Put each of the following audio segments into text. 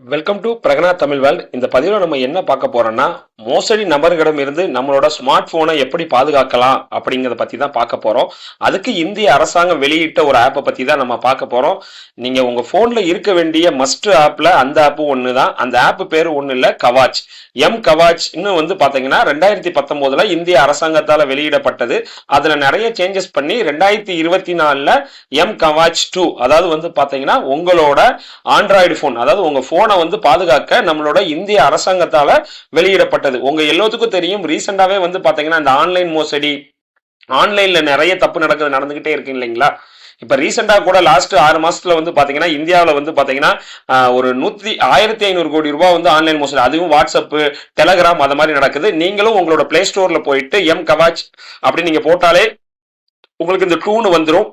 Welcome to பிரகனா Tamil world இந்த பதிவில் நம்ம என்ன பார்க்க போறோம்னா மோசடி நபர்களிடம் இருந்து நம்மளோட ஸ்மார்ட் போனை எப்படி பாதுகாக்கலாம் அப்படிங்கிறத பத்தி தான் பார்க்க போறோம். அதுக்கு இந்திய அரசாங்கம் வெளியிட்ட ஒரு ஆப்பை பத்தி தான் நம்ம பார்க்க போறோம். நீங்க உங்க போன்ல இருக்க வேண்டிய மஸ்ட் ஆப்ல அந்த ஆப் ஒன்று தான் அந்த ஆப் பேர் ஒன்றும் இல்லை கவாச் எம் கவாச் இன்னும் வந்து பாத்தீங்கன்னா ரெண்டாயிரத்தி பத்தொன்பதுல இந்திய அரசாங்கத்தால் வெளியிடப்பட்டது. அதுல நிறைய சேஞ்சஸ் பண்ணி ரெண்டாயிரத்தி இருபத்தி நாலுல எம் கவாச் டூ அதாவது வந்து பாத்தீங்கன்னா உங்களோட ஆண்ட்ராய்டு ஃபோன் அதாவது உங்க போனை வந்து பாதுகாக்க நம்மளோட இந்திய அரசாங்கத்தால வெளியிடப்பட்டது. உங்க எல்லாத்துக்கும் தெரியும் ரீசெண்டாவே வந்து பாத்தீங்கன்னா இந்த ஆன்லைன் மோசடி ஆன்லைன்ல நிறைய தப்பு நடக்குது நடந்துகிட்டே இருக்கு இல்லைங்களா? இப்ப ரீசெண்டா கூட லாஸ்ட் ஆறு மாசத்துல வந்து பாத்தீங்கன்னா இந்தியாவில் வந்து பாத்தீங்கன்னா ஒரு நூத்தி ஆயிரத்தி ஐநூறு கோடி ரூபாய் வந்து ஆன்லைன் மோசடி அதுவும் வாட்ஸ்அப் டெலகிராம் அது மாதிரி நடக்குது. நீங்களும் உங்களோட பிளே ஸ்டோர்ல போயிட்டு எம் கவாச் அப்படி நீங்க போட்டாலே உங்களுக்கு இந்த டூனு வந்துடும்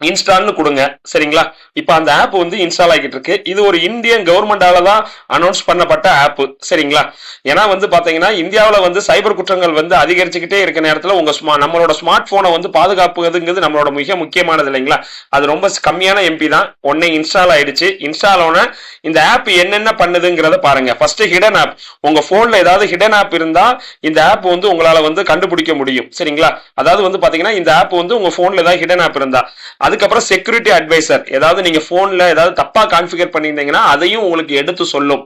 இன்ஸ்டால்னு கொடுங்க சரிங்களா? இப்போ அந்த ஆப் வந்து இன்ஸ்டால் ஆகிட்டு இருக்கு. இது ஒரு இந்தியன் கவர்மெண்டால தான் அனௌன்ஸ் பண்ணப்பட்ட ஆப் சரிங்களா? ஏன்னா வந்து பாத்தீங்கன்னா இந்தியாவில் வந்து சைபர் குற்றங்கள் வந்து அதிகரிச்சுக்கிட்டே இருக்க நேரத்தில் உங்க ஸ்மா நம்மளோட ஸ்மார்ட் போனை வந்து பாதுகாப்புங்கிறது நம்மளோட மிக முக்கியமானது இல்லைங்களா? அது ரொம்ப கம்மியான எம்பி தான். ஒன்னே இன்ஸ்டால் ஆயிடுச்சு. இன்ஸ்டால் ஆன இந்த ஆப் என்னென்ன பண்ணுதுங்கிறத பாருங்க. ஃபர்ஸ்ட் ஹிடன் ஆப் உங்க போன்ல ஏதாவது ஹிடன் ஆப் இருந்தா இந்த ஆப் வந்து உங்களால வந்து கண்டுபிடிக்க முடியும் சரிங்களா? அதாவது வந்து பாத்தீங்கன்னா இந்த ஆப் வந்து உங்க போன்ல ஏதாவது ஹிடன் ஆப் இருந்தா அதுக்கப்புறம் செக்யூரிட்டி அட்வைசர் ஏதாவது நீங்க போன்ல ஏதாவது தப்பா கான்ஃபிகர் பண்ணியிருந்தீங்கன்னா அதையும் உங்களுக்கு எடுத்து சொல்லும்.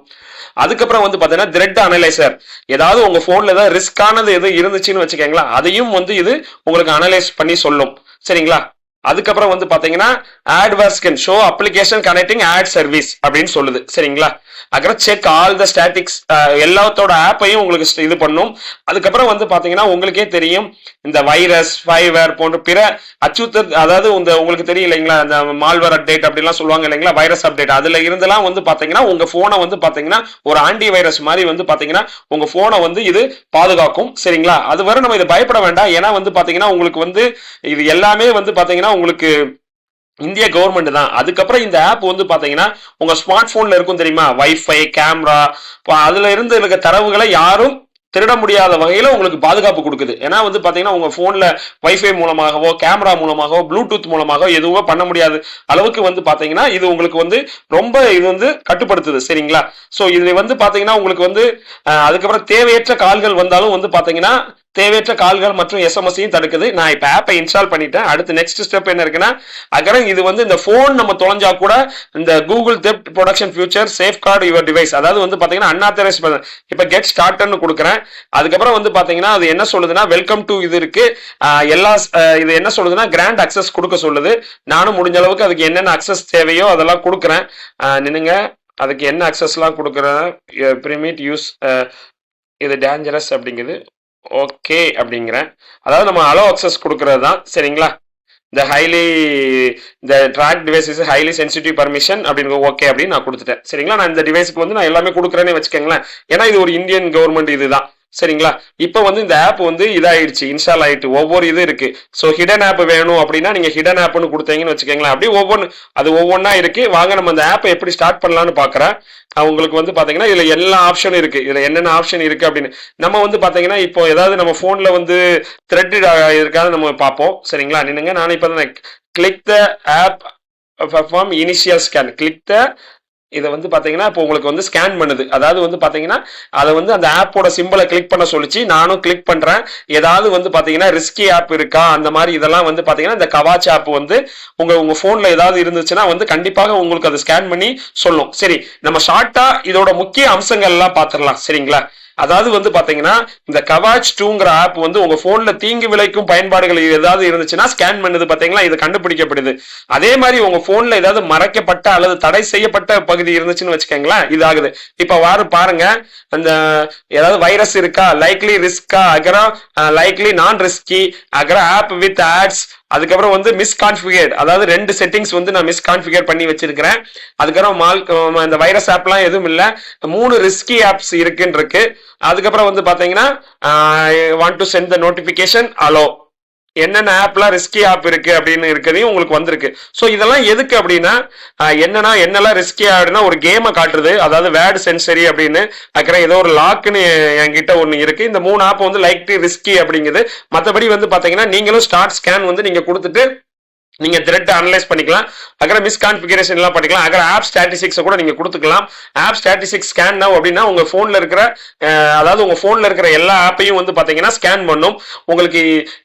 அதுக்கப்புறம் வந்து பாத்தீங்கன்னா த்ரெட் அனலைசர் ஏதாவது உங்க போன்ல ஏதாவது ரிஸ்கானது எது இருந்துச்சுன்னு வச்சுக்கோங்களா அதையும் வந்து இது உங்களுக்கு அனலைஸ் பண்ணி சொல்லும். சரிங்களா? அதுக்கப்புறம் வந்து பாத்தீங்கன்னா adverts can show application connecting ad service அப்படின்னு சொல்லுது. சரிங்களா? அப்புறம் செக் ஆல் த ஸ்டாட்டிக்ஸ் எல்லாத்தோட ஆப்பையும் உங்களுக்கு இது பண்ணும். அதுக்கப்புறம் வந்து பாத்தீங்கன்னா உங்களுக்கே தெரியும் இந்த வைரஸ் ஃபைவர் போன்ற பிற அச்சுத்த அதாவது இந்த உங்களுக்கு தெரியும் இல்லைங்களா இந்த மால்வர் அப்டேட் அப்படிலாம் சொல்லுவாங்க இல்லைங்களா வைரஸ் அப்டேட் அதுல இருந்தெல்லாம் வந்து பாத்தீங்கன்னா உங்க போனை வந்து பாத்தீங்கன்னா ஒரு ஆன்டி வைரஸ் மாதிரி வந்து பாத்தீங்கன்னா உங்க போனை வந்து இது பாதுகாக்கும். சரிங்களா? அது வரை நம்ம இதை பயப்பட வேண்டாம். ஏன்னா வந்து பாத்தீங்கன்னா உங்களுக்கு வந்து இது எல்லாமே வந்து பாத்தீங்கன்னா உங்களுக்கு இந்திய கவர்மெண்ட் தான். அதுக்கப்புறம் இந்த ஆப் வந்து பாத்தீங்கன்னா உங்க ஸ்மார்ட் ஃபோனில் இருக்கும் தெரியுமா? வைஃபை கேமரா அதுல இருந்து இருக்க தரவுகளை யாரும் திருட முடியாத வகையில் உங்களுக்கு பாதுகாப்பு கொடுக்குது. ஏன்னா வந்து பாத்தீங்கன்னா உங்க ஃபோனில் வைஃபை மூலமாகவோ கேமரா மூலமாகவோ ப்ளூடூத் மூலமாகவோ எதுவும் பண்ண முடியாத அளவுக்கு வந்து பார்த்தீங்கன்னா இது உங்களுக்கு வந்து ரொம்ப இது வந்து கட்டுப்படுத்துது. சரிங்களா? ஸோ இது வந்து பார்த்தீங்கன்னா உங்களுக்கு வந்து அதுக்கப்புறம் தேவையற்ற கால்கள் வந்தாலும் வந்து பார்த்தீங்கன்னா தேவையற்ற கால்கள் மற்றும் எஸ்எம்எஸ்ஸையும் தடுக்குது. நான் இப்போ ஆப்பை இன்ஸ்டால் பண்ணிட்டேன். அடுத்து நெக்ஸ்ட் ஸ்டெப் என்ன இருக்குன்னா அகரம் இது வந்து இந்த ஃபோன் நம்ம தொலைஞ்சா கூட இந்த Google theft protection feature safeguard your device அதாவது வந்து பார்த்தீங்கன்னா அன்ஆத்தரைஸ் இப்போ கெட் ஸ்டார்ட்னு கொடுக்குறேன். அதுக்கப்புறம் வந்து பார்த்தீங்கன்னா அது என்ன சொல்லுதுன்னா வெல்கம் டு இது இருக்கு. எல்லா இது என்ன சொல்லுதுன்னா கிராண்ட் அக்சஸ் கொடுக்க சொல்லுது. நானும் முடிஞ்ச அளவுக்கு அதுக்கு என்னென்ன அக்சஸ் தேவையோ அதெல்லாம் கொடுக்குறேன். நின்னுங்க அதுக்கு என்ன அக்சஸ்லாம் கொடுக்குறேன்? ப்ரிமிட் யூஸ் இது டேஞ்சரஸ் அப்படிங்குது. ஓகே அப்படிங்கிறேன். அதாவது நம்ம அலோ அக்சஸ் கொடுக்கறது தான் சரிங்களா? இந்த ஹைலி இந்த track device is highly sensitive permission அப்படின்னு ஓகே அப்படின்னு நான் கொடுத்துட்டேன். சரிங்களா? நான் இந்த டிவைஸுக்கு வந்து நான் எல்லாமே கொடுக்குறேன்னு வச்சுக்கோங்களேன். ஏன்னா இது ஒரு இந்தியன் கவர்மெண்ட் இதுதான் சரிங்களா? இப்போ வந்து இந்த ஆப் வந்து இதாயிடுச்சு இன்ஸ்டால் ஆயிட்டு ஒவ்வொரு இது இருக்கு. ஸோ ஹிடன் ஆப் வேணும் அப்படின்னா நீங்க ஹிடன் ஆப்னு கொடுத்தீங்கன்னு வச்சுக்கோங்களேன். அப்படியே ஒவ்வொன்று அது ஒவ்வொன்றா இருக்கு. வாங்க நம்ம அந்த ஆப்பை எப்படி ஸ்டார்ட் பண்ணலாம்னு பார்க்குறேன் உங்களுக்கு வந்து பாத்தீங்கன்னா இதுல எல்லா ஆப்ஷனும் இருக்கு. இதுல என்னென்ன ஆப்ஷன் இருக்கு அப்படின்னு. நம்ம வந்து பாத்தீங்கன்னா இப்போ ஏதாவது நம்ம போன்ல வந்து த்ரெட் இருக்காது நம்ம பார்ப்போம். சரிங்களா? நின்னுங்க. நான் இப்போ click the app perform initial scan click the இதை வந்து பார்த்தீங்கன்னா இப்போ உங்களுக்கு வந்து ஸ்கேன் பண்ணுது. அதாவது வந்து பார்த்தீங்கன்னா அதை வந்து அந்த ஆப்போட சிம்பிளை கிளிக் பண்ண சொல்லிச்சு. நானும் கிளிக் பண்ணுறேன் ஏதாவது வந்து பார்த்தீங்கன்னா ரிஸ்கி ஆப் இருக்கா? அந்த மாதிரி இதெல்லாம் வந்து பார்த்தீங்கன்னா இந்த கவாச் ஆப் வந்து உங்க உங்க ஃபோனில் ஏதாவது இருந்துச்சுன்னா வந்து கண்டிப்பாக உங்களுக்கு அதை ஸ்கேன் பண்ணி சொல்லும். சரி நம்ம ஷார்ட்டாக இதோட முக்கிய அம்சங்கள் எல்லாம் சரிங்களா? அதாவது வந்து பாத்தீங்கன்னா இந்த கவாச் டூங்கிற ஆப் வந்து உங்க போன்ல தீங்கு விளைக்கும் பயன்பாடுகள் ஏதாவது இருந்துச்சுன்னா ஸ்கேன் பண்ணுது பாத்தீங்களா? இது கண்டுபிடிக்கப்படுது. அதே மாதிரி உங்க போன்ல ஏதாவது மறைக்கப்பட்ட அல்லது தடை செய்யப்பட்ட பகுதி இருந்துச்சுன்னு வச்சுக்கோங்களேன் இது ஆகுது. இப்ப வாரு பாருங்க. அந்த ஏதாவது வைரஸ் இருக்கா? லைக்லி ரிஸ்கா அகரா லைக்லி நான் ரிஸ்கி அகரா ஆப் வித் ஆட்ஸ் அதுக்கப்புறம் வந்து மிஸ்கான்ஃபிகேட் அதாவது ரெண்டு செட்டிங்ஸ் வந்து நான் மிஸ்கான்ஃபிகேட் பண்ணி வச்சிருக்கிறேன். அதுக்கப்புறம் மால் இந்த வைரஸ் ஆப்லாம் எதுவும் இல்லை. மூணு ரிஸ்கி ஆப்ஸ் இருக்குன்னு இருக்கு. அதுக்கப்புறம் வந்து பார்த்தீங்கன்னா want to send the notification allow என்னென்ன ஆப்லாம் ரிஸ்கி ஆப் இருக்கு அப்படின்னு இருக்கிறதையும் உங்களுக்கு வந்திருக்கு. ஸோ இதெல்லாம் எதுக்கு அப்படின்னா என்னென்னா என்னன்னா என்னெல்லாம் ரிஸ்கி ஆடுனா ஒரு கேமை காட்டுறது. அதாவது வேர்டு சென்சரி அப்படின்னு அக்கறம் ஏதோ ஒரு லாக்குன்னு என்கிட்ட ஒன்று இருக்கு. இந்த மூணு ஆப் வந்து லைக் ரிஸ்கி அப்படிங்குது. மற்றபடி வந்து பார்த்தீங்கன்னா நீங்களும் ஸ்டார்ட் ஸ்கேன் வந்து நீங்கள் கொடுத்துட்டு நீங்க த்ரெட் அனலைஸ் பண்ணிக்கலாம். அக்கற மிஸ்கான்ஃபிகரேஷன் எல்லாம் பண்ணிக்கலாம். அக்கற ஆப் ஸ்டாட்டிஸ்டிக்ஸ் கூட நீங்க கொடுத்துக்கலாம். ஆப் ஸ்டாட்டிஸ்டிக்ஸ் ஸ்கேன் நவ் அப்படின்னா உங்க போன்ல இருக்கிற அதாவது உங்க போன்ல இருக்கிற எல்லா ஆப்பையும் வந்து பாத்தீங்கன்னா ஸ்கேன் பண்ணும். உங்களுக்கு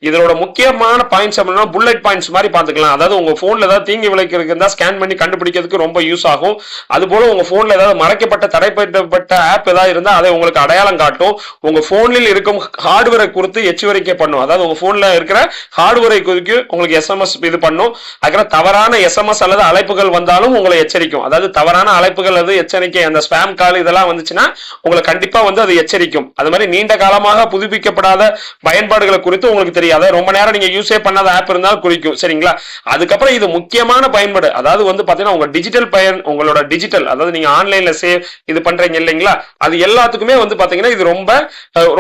இதனோட முக்கியமான பாயிண்ட்ஸ் அப்படின்னா புல்லட் பாயிண்ட்ஸ் மாதிரி பாத்துக்கலாம் அதாவது உங்க போன்ல ஏதாவது தீங்கு விளைக்கிறதுக்கு இருந்தா ஸ்கேன் பண்ணி கண்டுபிடிக்கிறதுக்கு ரொம்ப யூஸ் ஆகும். அது போல உங்க போன்ல ஏதாவது மறைக்கப்பட்ட தடைப்பட்ட ஆப் ஏதாவது இருந்தா அதை உங்களுக்கு அடையாளம் காட்டும். உங்க போனில் இருக்கும் ஹார்ட்வேரை குறித்து எச்சுவரிக்கை பண்ணும். அதாவது உங்க போன்ல இருக்கிற ஹார்ட்வேரை குறித்து உங்களுக்கு எஸ்எம்எஸ் இது பண்ணும். அதுக்கப்புறம் தவறான எஸ்எம்எஸ் அல்லது அழைப்புகள் வந்தாலும் உங்களை எச்சரிக்கும். அதாவது தவறான அழைப்புகள் அது எச்சரிக்கை அந்த ஸ்பேம் கால் இதெல்லாம் வந்துச்சுன்னா உங்களை கண்டிப்பா வந்து அது எச்சரிக்கும். அது மாதிரி நீண்ட காலமாக புதுப்பிக்கப்படாத பயன்பாடுகளை குறித்து உங்களுக்கு தெரியாது. ரொம்ப நேரம் நீங்க யூஸே பண்ணாத ஆப் இருந்தாலும் குறிக்கும். சரிங்களா? அதுக்கப்புறம் இது முக்கியமான பயன்பாடு. அதாவது வந்து பாத்தீங்கன்னா உங்க டிஜிட்டல் பயன் உங்களோட டிஜிட்டல் அதாவது நீங்க ஆன்லைன்ல சேவ் இது பண்றீங்க இல்லைங்களா? அது எல்லாத்துக்குமே வந்து பாத்தீங்கன்னா இது ரொம்ப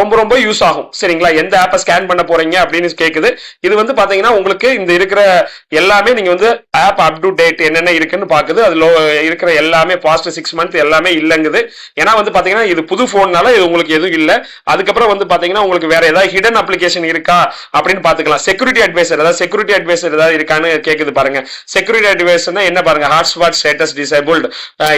ரொம்ப ரொம்ப யூஸ் ஆகும். சரிங்களா? எந்த ஆப்பை ஸ்கேன் பண்ண போறீங்க அப்படின்னு கேக்குது. இது வந்து பாத்தீங்கன்னா உங்களுக்கு இந்த இருக்கிற எல்லாமே நீங்க வந்து ஆப் அப் டு டேட் என்னென்ன இருக்குன்னு பாக்குது லோ இருக்கிற எல்லாமே பாஸ்ட் சிக்ஸ் மந்த் எல்லாமே இல்லைங்குது. ஏன்னா வந்து பாத்தீங்கன்னா இது புது போன்னால இது உங்களுக்கு எதுவும் இல்லை. அதுக்கப்புறம் வந்து பாத்தீங்கன்னா உங்களுக்கு வேற ஏதாவது ஹிடன் அப்ளிகேஷன் இருக்கா அப்படின்னு பாத்துக்கலாம் செக்யூரிட்டி அட்வைசர் ஏதாவது செக்யூரிட்டி அட்வைசர் ஏதாவது இருக்கான்னு கேக்குது பாருங்க. செக்யூரிட்டி அட்வைசர்னா என்ன பாருங்க? ஹாட்ஸ்பாட் ஸ்டேட்டஸ் டிசேபிள்டு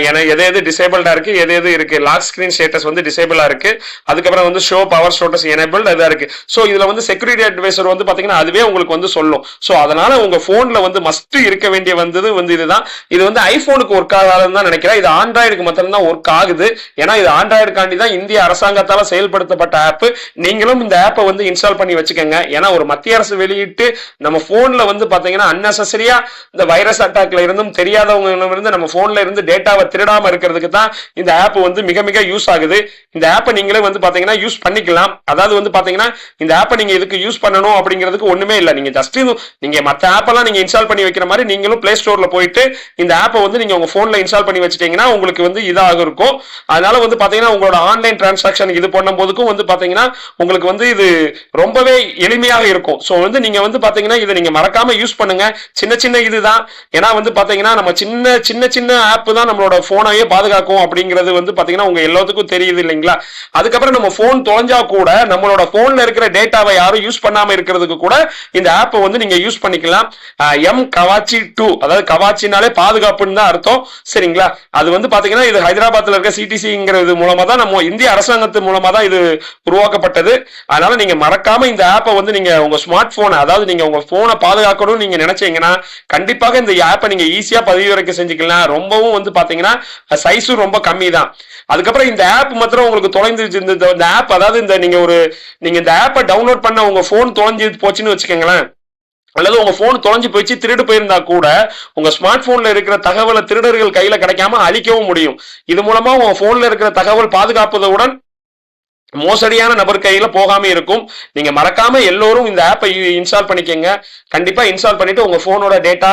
ஏன்னா எது எது டிசேபிள்டா இருக்கு? எது எது இருக்கு? லாக் ஸ்கிரீன் ஸ்டேட்டஸ் வந்து டிசேபிளா இருக்கு. அதுக்கப்புறம் வந்து ஷோ பவர் ஸ்டேட்டஸ் எனேபிள்டு இதாக இருக்கு. ஸோ இதுல வந்து செக்யூரிட்டி அட்வைசர் வந்து பாத்தீங்கன்னா அதுவே உங்களுக்கு வந்து சொல்லும். ஸோ அதனால உங்க போன்ல வந்து மஸ்ட் இருக்க வேண்டிய வந்தது வந்து இதுதான். இது வந்து ஐபோனுக்கு ஒர்க் ஆகாதுன்னு தான் நினைக்கிறேன். இது ஆண்ட்ராய்டுக்கு மட்டும் தான் ஒர்க் ஆகுது. ஏன்னா இது ஆண்ட்ராய்டுக்காண்டி தான் இந்திய அரசாங்கத்தால செயல்படுத்தப்பட்ட ஆப் நீங்களும் இந்த ஆப்பை வந்து இன்ஸ்டால் பண்ணி வச்சுக்கோங்க. ஏன்னா ஒரு மத்திய அரசு வெளியிட்டு நம்ம போன்ல வந்து பாத்தீங்கன்னா அன்னெசரியா இந்த வைரஸ் அட்டாக்ல இருந்தும் தெரியாதவங்க இருந்து நம்ம போன்ல இருந்து டேட்டாவை திருடாம இருக்கிறதுக்கு தான் இந்த ஆப் வந்து மிக மிக யூஸ் ஆகுது. இந்த ஆப்பை நீங்களே வந்து பாத்தீங்கன்னா யூஸ் பண்ணிக்கலாம். அதாவது வந்து பாத்தீங்கன்னா இந்த ஆப்பை நீங்க இதுக்கு யூஸ் பண்ணணும் அப்படிங்கிறதுக்கு ஒண்ணுமே இல்லை. நீங்க ஜஸ்ட் நீங்க மத்த ஆப்பெல்லாம் நீங்க இன்ஸ்டால் பண்ணி வைக்கிற மாதிரி நீங்களும் பிளே ஸ்டோர்ல போயிட்டு இந்த ஆப்பை வந்து நீங்க உங்க போன்ல இன்ஸ்டால் பண்ணி வச்சிட்டீங்கன்னா உங்களுக்கு வந்து இதாக இருக்கும். அதனால வந்து பாத்தீங்கன்னா உங்களோட ஆன்லைன் டிரான்சாக்ஷன் இது பண்ணும் போதுக்கும் வந்து பாத்தீங்கன்னா உங்களுக்கு வந்து இது ரொம்பவே எளிமையாக இருக்கும். ஸோ வந்து நீங்க வந்து பாத்தீங்கன்னா இதை நீங்க மறக்காம யூஸ் பண்ணுங்க. சின்ன சின்ன இதுதான். ஏன்னா வந்து பாத்தீங்கன்னா நம்ம சின்ன சின்ன சின்ன ஆப் தான் நம்மளோட போனையே பாதுகாக்கும் அப்படிங்கிறது வந்து பாத்தீங்கன்னா உங்க எல்லாத்துக்கும் தெரியுது இல்லைங்களா? அதுக்கப்புறம் நம்ம போன் தொலைஞ்சா கூட நம்மளோட போன்ல இருக்கிற டேட்டாவை யாரும் யூஸ் பண்ணாம இருக்கிறதுக்கு கூட இந்த ஆப்பை வந்து நீங்க யூஸ் பண்ணிக்கலாம். M Kavach two. அதாவது கவாச்சினாலே பாதுகாப்புன்னு தான் அர்த்தம். சரிங்களா? அது வந்து பாத்தீங்கன்னா இது ஹைதராபாத்ல இருக்க சிடிசிங்கிறது மூலமா தான் நம்ம இந்திய அரசாங்கத்து மூலமா தான் இது உருவாக்கப்பட்டது. அதனால நீங்க மறக்காம இந்த ஆப்பை வந்து நீங்க உங்க ஸ்மார்ட் போனை அதாவது நீங்க உங்க போனை பாதுகாக்கணும்னு நீங்க நினைச்சீங்கன்னா கண்டிப்பாக இந்த ஆப்பை நீங்க ஈஸியா பதிவிறக்க செஞ்சுக்கலாம். ரொம்பவும் வந்து பாத்தீங்கன்னா சைஸும் ரொம்ப கம்மி தான். அதுக்கப்புறம் இந்த ஆப் மாத்திரம் உங்களுக்கு தொலைஞ்சிருச்சு. இந்த இந்த ஆப் அதாவது இந்த நீங்க ஒரு நீங்க இந்த ஆப்பை டவுன்லோட் பண்ண உங்க போன் தொலைஞ்சு போச்சுன்னு வச்சுக்கோங்களேன். அல்லது உங்க போன் தொலைஞ்சு போயிடுச்சு திருடு போயிருந்தா கூட உங்க ஸ்மார்ட் போன்ல இருக்கிற தகவலை திருடர்கள் கையில கிடைக்காம அழிக்கவும் முடியும். இது மூலமா உங்க போன்ல இருக்கிற தகவல் பாதுகாப்பதுடன் மோசடியான நபர் கையில போகாம இருக்கும். நீங்க மறக்காம எல்லோரும் இந்த ஆப்பை இன்ஸ்டால் பண்ணிக்கங்க. கண்டிப்பா இன்ஸ்டால் பண்ணிட்டு உங்க போனோட டேட்டா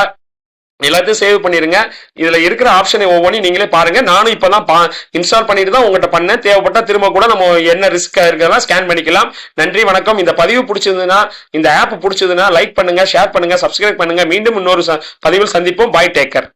எல்லாத்தையும் சேவ் பண்ணிருங்க. இதுல இருக்கிற ஆப்ஷனை ஒவ்வொன்றையும் நீங்களே பாருங்க. நானும் இப்பதான் பா இன்ஸ்டால் பண்ணிட்டு தான் உங்கள்கிட்ட பண்ணேன். தேவைப்பட்டா திரும்ப கூட நம்ம என்ன ரிஸ்க் இருக்கிறதெல்லாம் ஸ்கேன் பண்ணிக்கலாம். நன்றி வணக்கம். இந்த பதிவு பிடிச்சதுன்னா இந்த ஆப் பிடிச்சதுன்னா லைக் பண்ணுங்க ஷேர் பண்ணுங்க சப்ஸ்கிரைப் பண்ணுங்க. மீண்டும் இன்னொரு ச- பதிவில் சந்திப்போம். பாய் டேக்கர்